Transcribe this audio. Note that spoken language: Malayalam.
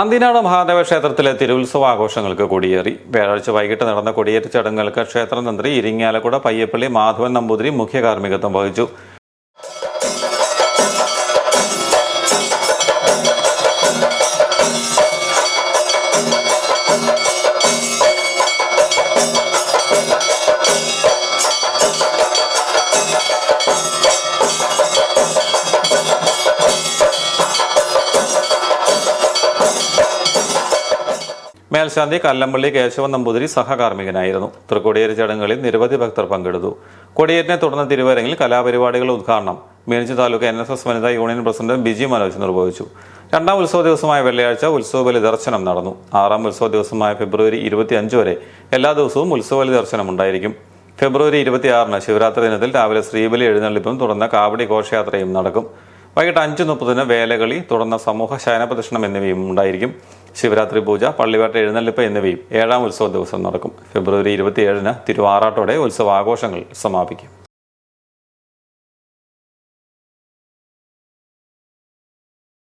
അന്തിനാട് മഹാദേവ ക്ഷേത്രത്തിലെ തിരുവുത്സവ ആഘോഷങ്ങൾക്ക് കൊടിയേറി. വ്യാഴാഴ്ച വൈകിട്ട് നടന്ന കൊടിയേറ്റ ചടങ്ങുകൾക്ക് ക്ഷേത്രതന്ത്രി ഇരിങ്ങാലക്കുട പയ്യപ്പള്ളി മാധവൻ നമ്പൂതിരി മുഖ്യ കാർമ്മികത്വം വഹിച്ചു. മേൽശാന്തി കല്ലമ്പള്ളി കേശവൻ നമ്പൂതിരി സഹകാർമ്മികനായിരുന്നു. തൃക്കൊടിയേരി ചടങ്ങുകളിൽ നിരവധി ഭക്തർ പങ്കെടുത്തു. കൊടിയേറ്റിനെ തുടർന്ന് തിരുവരങ്ങിൽ കലാപരിപാടികൾ ഉദ്ഘാടനം. മേനിച്ചു താലൂക്ക് എൻ എസ് എസ് വനിതാ യൂണിയൻ പ്രസിഡന്റ് ബിജി മനോജ് നിർവഹിച്ചു. രണ്ടാം ഉത്സവ ദിവസമായ വെള്ളിയാഴ്ച ഉത്സവബലി ദർശനം നടന്നു. ആറാം ഉത്സവ ദിവസമായ ഫെബ്രുവരി ഇരുപത്തിയഞ്ച് വരെ എല്ലാ ദിവസവും ഉത്സവബലി ദർശനം ഉണ്ടായിരിക്കും. ഫെബ്രുവരി ഇരുപത്തിയാറിന് ശിവരാത്രി ദിനത്തിൽ രാവിലെ ശ്രീബലി എഴുന്നള്ളിപ്പും തുടർന്ന് കാവടി ഘോഷയാത്രയും നടക്കും. വൈകിട്ട് അഞ്ച് മുപ്പതിന് വേലകളി തുടർന്ന് സമൂഹ ശയനപ്രദക്ഷിണം എന്നിവയും ഉണ്ടായിരിക്കും. ശിവരാത്രി പൂജ പള്ളിവേട്ട എഴുന്നള്ളിപ്പ് എന്നിവയും ഏഴാം ഉത്സവ ദിവസം നടക്കും. ഫെബ്രുവരി ഇരുപത്തിയേഴിന് തിരുവാറാട്ടോടെ ഉത്സവാഘോഷങ്ങൾ സമാപിക്കും.